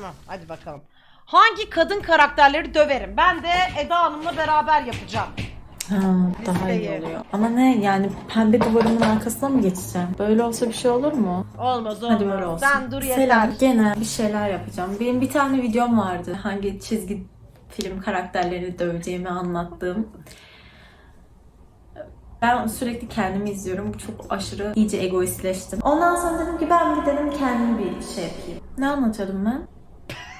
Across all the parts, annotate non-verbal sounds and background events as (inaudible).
Tamam hadi bakalım. Hangi kadın karakterleri döverim? Ben de Eda Hanım'la beraber yapacağım. Ha, daha iyi Listeyi. oluyor. Ama ne yani pembe duvarımın arkasına mı geçeceğim? Böyle olsa bir şey olur mu? Olmaz olmaz. Hadi böyle olsun. Sen dur yeter. Selam. Gene bir şeyler yapacağım. Benim bir tane videom vardı. Hangi çizgi film karakterlerini döveceğimi anlattığım. Ben sürekli kendimi izliyorum. Çok aşırı iyice egoistleştim. Ondan sonra dedim ki ben bir dedim kendimi bir şey yapayım. Ne anlatıyordum ben?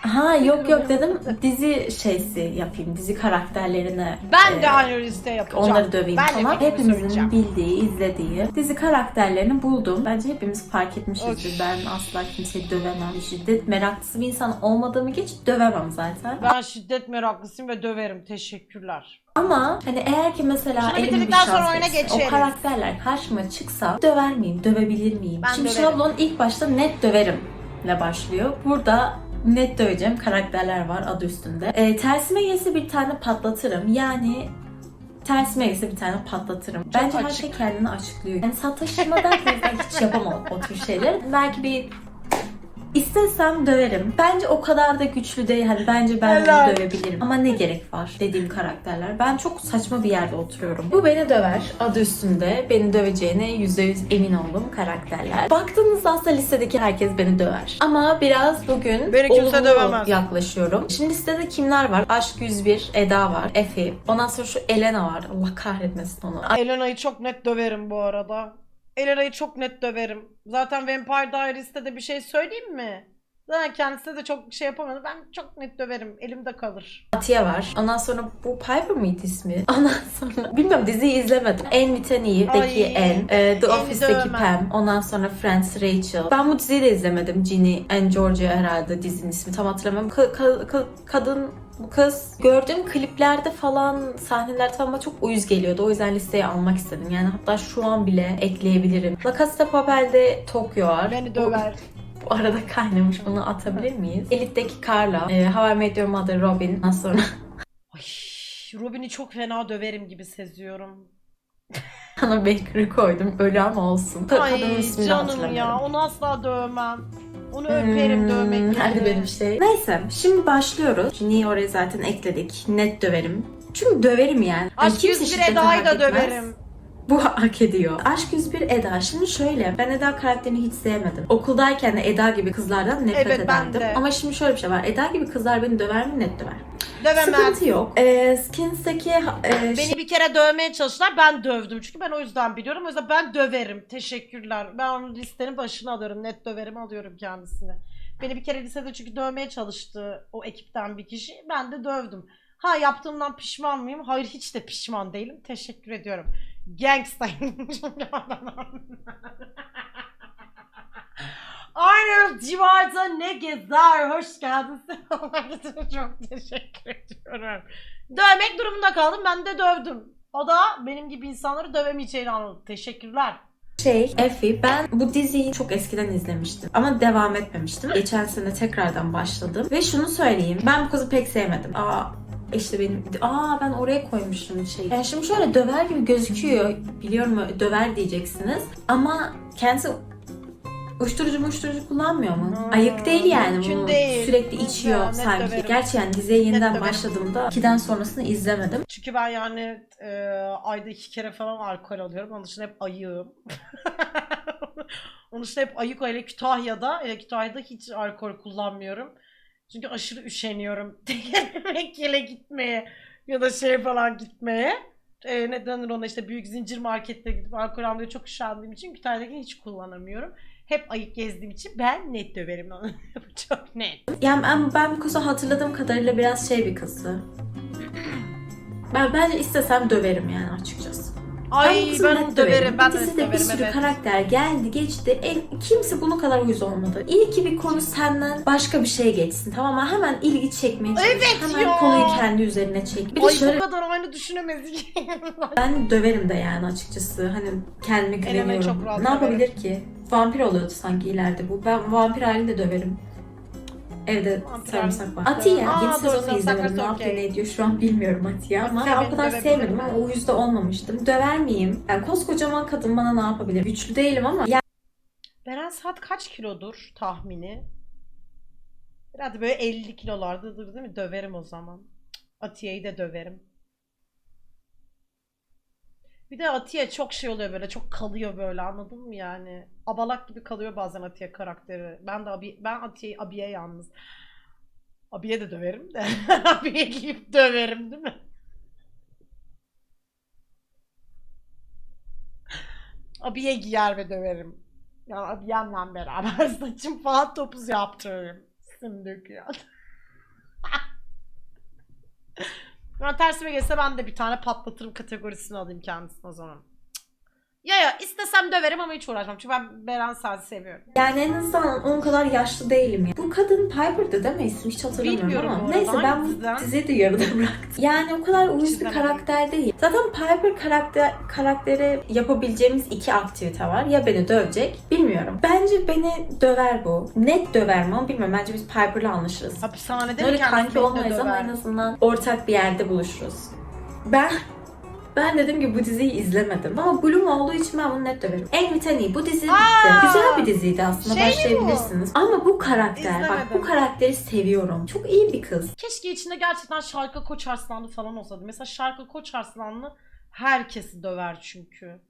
Ha yok yok dedim dizi şeysi yapayım. Dizi karakterlerine. Ben e, de aynı liste yapacağım. Onları döveyim ben falan. fikrimi Hepimizin söyleyeceğim. bildiği, izlediği dizi karakterlerini buldum. Bence hepimiz fark etmişizdir. Of. Ben asla kimseyi dövemem. Şiddet meraklısı bir insan olmadığımı geç dövemem zaten. Ben şiddet meraklısıyım ve döverim. Teşekkürler. Ama hani eğer ki mesela Şunu elim bir bitirdikten sonra şans oyuna geçse, geçeriz. o karakterler karşıma çıksa döver miyim, dövebilir miyim? Ben Şimdi döverim. şablon ilk başta net döverim ile başlıyor. Burada net döveceğim karakterler var adı üstünde. E, tersime gelse bir tane patlatırım. Yani tersime gelse bir tane patlatırım. Bence her açık. şey kendini açıklıyor. Yani sataşma derken ben (laughs) hiç yapamam o tür şeyler. Belki bir İstesem döverim. Bence o kadar da güçlü değil. Hani bence ben onu dövebilirim. Ama ne gerek var dediğim karakterler. Ben çok saçma bir yerde oturuyorum. Bu beni döver. Adı üstünde. Beni döveceğine %100 emin olduğum karakterler. Baktığınızda aslında listedeki herkes beni döver. Ama biraz bugün Beni kimse dövemez. yaklaşıyorum. Şimdi listede kimler var? Aşk 101, Eda var, Efe. Ondan sonra şu Elena var. Allah kahretmesin onu. Elena'yı çok net döverim bu arada. Elena'yı çok net döverim. Zaten Vampire Diaries'te de bir şey söyleyeyim mi? Zaten kendisi de çok şey yapamadı. Ben çok net döverim. Elimde kalır. Atiye var. Ondan sonra bu Piper mıydı ismi? (laughs) Ondan sonra bilmiyorum diziyi izlemedim. En Mitani'deki Ay, En. e, The Office'deki. Pam. Ondan sonra Friends Rachel. Ben bu diziyi de izlemedim. Ginny and Georgia herhalde dizinin ismi. Tam hatırlamıyorum. Ka- ka- ka- kadın bu kız gördüğüm kliplerde falan sahnelerde falan bana çok uyuz geliyordu. O yüzden listeye almak istedim. Yani hatta şu an bile ekleyebilirim. La Casa de Papel'de Tokyo var. Beni Bu- döver. (laughs) Bu arada kaynamış. Bunu atabilir miyiz? Elite'deki Carla. E, How I Met Your Mother Robin. Ondan sonra (laughs) Ay, Robin'i çok fena döverim gibi seziyorum. Sana Baker'ı koydum. Ölü ama olsun. Kadının Ay ismini canım hatırlamıyorum. ya. Onu asla dövmem. Onu dövmek Hmm, Hadi yerine. benim şey. Neyse şimdi başlıyoruz. Niye oraya zaten ekledik. Net döverim. Çünkü döverim yani. Aşk Yani kimse 101 şiddeti Eda'yı da döverim. Bu hak ediyor. Aşk 101 Eda. Şimdi şöyle. Ben Eda karakterini hiç sevmedim. Okuldayken de Eda gibi kızlardan nefret Evet, ederdim. de. Ama şimdi şöyle bir şey var. Eda gibi kızlar beni döver mi? Net döver. Dövemem. Sıkıntı yok. Ee, Skins'teki e, Beni bir kere dövmeye çalıştılar. Ben dövdüm. Çünkü ben o yüzden biliyorum. O yüzden ben döverim. Teşekkürler. Ben onu listenin başına alıyorum. Net döverim alıyorum kendisini. Beni bir kere lisede çünkü dövmeye çalıştı o ekipten bir kişi. Ben de dövdüm. Ha yaptığımdan pişman mıyım? Hayır hiç de pişman değilim. Teşekkür ediyorum. Gangstayım. (laughs) (laughs) Arnold civarda ne gezer? Hoş geldin. (laughs) Çok teşekkür ediyorum. Dövmek durumunda kaldım. Ben de dövdüm. O da benim gibi insanları dövemeyeceğini anladı. Teşekkürler. Şey, Effie, ben bu diziyi çok eskiden izlemiştim. Ama devam etmemiştim. Geçen sene tekrardan başladım. Ve şunu söyleyeyim, ben bu kızı pek sevmedim. Aa, işte benim, aa ben oraya koymuştum şey. Yani şimdi şöyle döver gibi gözüküyor. Biliyorum döver diyeceksiniz. Ama kendisi uyuşturucu uyuşturucu kullanmıyor mu? Hmm, Ayık değil yani. mümkün Bunu değil. Sürekli içiyor Ya, net sanki. döverim. Gerçi yani diziye yeniden döverim. başladığımda 2'den sonrasını izlemedim. Çünkü ben yani e, ayda iki kere falan alkol alıyorum. Onun dışında hep ayığım. (laughs) Onun dışında hep ayık öyle Kütahya'da. E, Kütahya'da hiç alkol kullanmıyorum. Çünkü aşırı üşeniyorum. (laughs) Mekkele gitmeye ya da şey falan gitmeye. E, ne denir ona işte büyük zincir markette gidip alkol almaya çok üşendiğim için Kütahya'dakini hiç kullanamıyorum. Hep ayık gezdiğim için ben net döverim onu. (laughs) Çok net. Yani ben, ben bu kızı hatırladığım kadarıyla biraz şey bir kızdı. Ben bence istesem döverim yani açıkçası. Ay ben net onu döverim. Ben de Dizide net bir sürü evet. karakter geldi geçti. E, kimse bunu kadar uyuz olmadı. İyi ki bir konu senden başka bir şeye geçsin tamam mı? Hemen ilgi çekmeye çalış. Evet Hemen ya. konuyu kendi üzerine çek. Bir de Ay şöyle bu kadar aynı düşünemezdik. (laughs) ben döverim de yani açıkçası. Hani çok rahat Ne yapabilir ki? Vampir oluyordu sanki ileride bu. Ben vampir halini de döverim. Evde sarımsak var. Atiye. Aa, Yeni doğru, sezonu sarımsak izlemedim. varsa Ne yapıyor okey. ne ediyor şu an bilmiyorum Atiye ama Atiye ben o beni kadar dövebilir sevmedim mi? ama o yüzde olmamıştım. Döver miyim? Yani koskocaman kadın bana ne yapabilir? Güçlü değilim ama Beren Saat kaç kilodur tahmini? Herhalde böyle 50 kilolardadır değil mi? Döverim o zaman. Cık, Atiye'yi de döverim. Bir de Atiye çok şey oluyor böyle çok kalıyor böyle anladın mı yani? Abalak gibi kalıyor bazen Atiye karakteri. Ben de abi, ben Atiye'yi abiye yalnız. Abiye de döverim de. (laughs) abiye giyip döverim değil mi? abiye giyer ve döverim. Yani abiyemle beraber (laughs) saçım falan topuz yaptırırım. Sim döküyor. (laughs) Ben tersime gelse ben de bir tane patlatırım kategorisini alayım kendisine o zaman. Ya ya istesem döverim ama hiç uğraşmam. Çünkü ben Beren Sazi seviyorum. Yani en azından onun kadar yaşlı değilim ya. Bu kadın Piper'dı değil mi isim? Hiç hatırlamıyorum Bilmiyorum ama. Neyse ben bu diziden? diziyi de yarıda (laughs) bıraktım. Yani o kadar uyuz bir karakter değil. Zaten Piper karakter karakteri yapabileceğimiz iki aktivite var. Ya beni dövecek, bilmiyorum. Bence beni döver bu. Net döver mi onu bilmiyorum. Bence biz Piper'la anlaşırız. Hapishanede mi Böyle kendisi kanki olmayız ama döver? en azından ortak bir yerde buluşuruz. Ben ben dedim ki bu diziyi izlemedim ama Bloom olduğu için ben bunu net döverim. En Vitani bu dizi bitti. Aa! Güzel bir diziydi aslında Şey mi bu? başlayabilirsiniz. Ama bu karakter bak İzlemedim. bu karakteri seviyorum. Çok iyi bir kız. Keşke içinde gerçekten Şarkı Koçarslanlı falan olsaydı. Mesela Şarkı Koçarslanlı herkesi döver çünkü.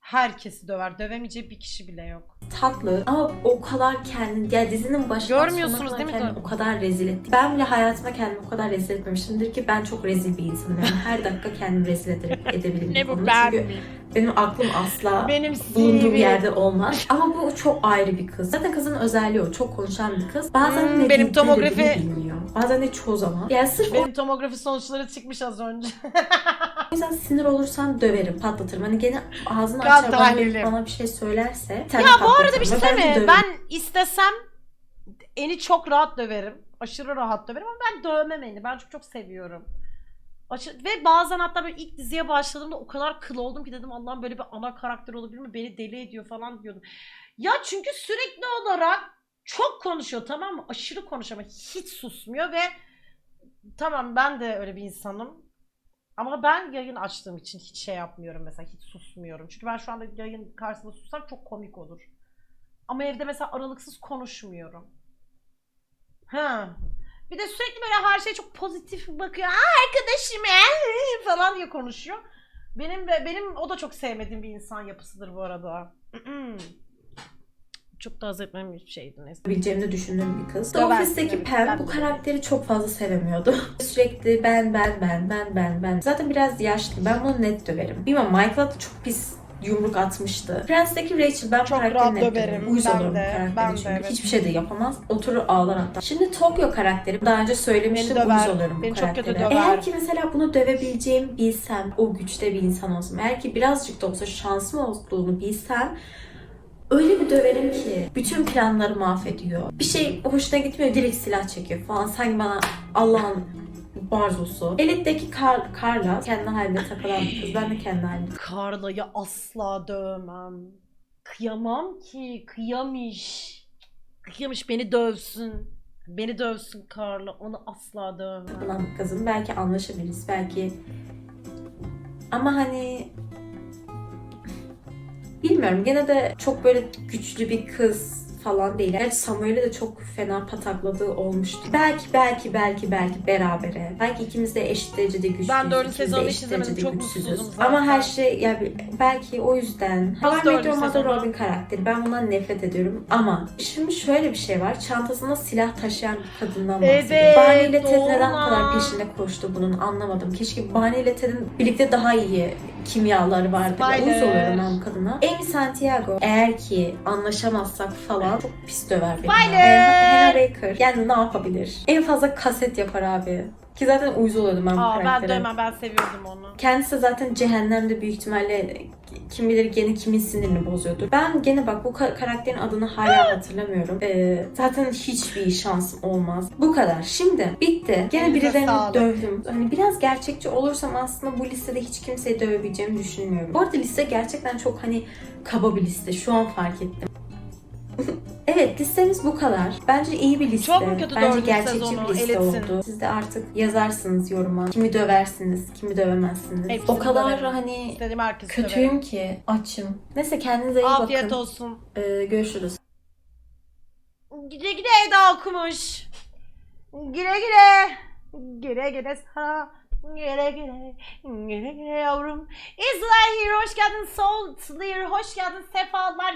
Herkesi döver. Dövemeyeceği bir kişi bile yok. Tatlı ama o kadar kendini ya dizinin başından Görmüyorsunuz sonuna değil mi? kadar kendini o kadar rezil etti. Ben bile hayatımda kendimi o kadar rezil etmemişimdir ki ben çok rezil bir insanım. Yani her dakika kendimi rezil ederek (laughs) edebilirim. bu konuda. Çünkü benim aklım asla Benim bulunduğu CV. yerde olmaz. Ama bu çok ayrı bir kız. Zaten kızın özelliği o. Çok konuşan bir kız. Bazen Hmm, ne benim tomografi- bilmiyor. Bazen de çoğu zaman. Yani sırf Benim tomografi sonuçları çıkmış az önce. (laughs) o yüzden sinir olursam döverim, patlatırım. Hani gene ağzını Kan açar bana, bana bir şey söylerse ya bu arada bir şey söyleyeyim mi? Ben istesem Eni çok rahat döverim. Aşırı rahat döverim ama ben dövmem Eni. Ben çok çok seviyorum. Ve bazen hatta böyle ilk diziye başladığımda o kadar kıl oldum ki dedim Allah'ım böyle bir ana karakter olabilir mi? Beni deli ediyor falan diyordum. Ya çünkü sürekli olarak çok konuşuyor tamam mı? Aşırı konuşuyor ama hiç susmuyor ve tamam ben de öyle bir insanım. Ama ben yayın açtığım için hiç şey yapmıyorum mesela hiç susmuyorum. Çünkü ben şu anda yayın karşısında sussam çok komik olur. Ama evde mesela aralıksız konuşmuyorum. Ha. Bir de sürekli böyle her şey çok pozitif bakıyor. Aa arkadaşım ee!" falan diye konuşuyor. Benim benim o da çok sevmediğim bir insan yapısıdır bu arada. çok da haz etmem bir şeydi neyse. yapabileceğimi düşündüğüm bir kız. The Office'deki. Pam bu karakteri çok fazla sevemiyordu. (laughs) Sürekli ben ben ben ben ben ben. Zaten biraz yaşlı. Ben bunu net döverim. Bilmem Michael'a da çok pis yumruk atmıştı. Friends'teki Rachel ben Çok rahat döverim. Uyuz Ben olurum de, karaktere ben de, evet. Hiçbir şey de yapamaz. Oturur ağlar hatta. Şimdi Tokyo karakteri daha önce söylemiştim Beni döver. uyuz oluyorum bu Beni çok kötü karaktere. döver. Eğer ki mesela bunu dövebileceğimi bilsem o güçte bir insan olsam. Eğer ki birazcık da olsa şansım olduğunu bilsem Öyle bir döverim ki bütün planları mahvediyor. Bir şey hoşuna gitmiyor direkt silah çekiyor falan. Sanki bana Allah'ın barzosu. Elit'teki Kar, Carla kendi halinde takılan bir kız. Ben de kendi halinde. Carla'yı asla dövmem. Kıyamam ki. Kıyamış. Kıyamış beni dövsün. Beni dövsün Carla. Onu asla dövmem. bir kızım. Belki anlaşabiliriz. Belki ama hani bilmiyorum. Gene de çok böyle güçlü bir kız falan değil. Gerçi Samuel'i de çok fena patakladığı olmuştu. Belki belki belki belki berabere. Belki ikimiz de eşit derecede güçlüyüz. Ben dördüncü sezonu hiç izlemedim. Çok mutsuzum. Ama her şey yani belki o yüzden. How I Met dördüncü Your Mother sezonu? Robin karakteri. Ben bundan nefret ediyorum. Ama şimdi şöyle bir şey var. Çantasında silah taşıyan bir kadından bahsediyorum. Evet, Barney ile Ted doğru neden bu kadar peşinde koştu bunun anlamadım. Keşke Barney ile Ted'in birlikte daha iyi kimyaları vardı. Uyuz oluyorum ben kadına. Amy Santiago eğer ki anlaşamazsak falan çok pis döver beni. Spoiler. Ee, Hannah Baker yani ne yapabilir? En fazla kaset yapar abi. Ki zaten uyuz oluyordum ben bu Aa, ben karaktere. dövmem. Ben seviyordum onu. Kendisi zaten cehennemde büyük ihtimalle kim bilir gene kimin sinirini bozuyordur. Ben gene bak bu ka- karakterin adını hala hatırlamıyorum. Ee, zaten hiçbir şansım olmaz. Bu kadar. Şimdi bitti. Gene Elinize birilerini sağlık. dövdüm. Hani biraz gerçekçi olursam aslında bu listede hiç kimseyi dövebileceğimi düşünmüyorum. Bu arada liste gerçekten çok hani kaba bir liste. Şu an fark ettim. Evet listemiz bu kadar. Bence iyi bir liste. Çok mu kötü Bence dördüncü gerçekçi sezonu? bir liste Elitsin. oldu. Siz de artık yazarsınız yoruma. Kimi döversiniz, kimi dövemezsiniz. Hepsini o kadar döverim. hani İstediğim herkesi döverim. kötüyüm ki açım. Neyse kendinize iyi Afiyet bakın. olsun. Ee, görüşürüz. Güle güle Eda okumuş. Güle güle. Güle güle sana. Güle güle. Güle güle yavrum. İzler hoş geldin. Soul Slayer hoş geldin. Sefalar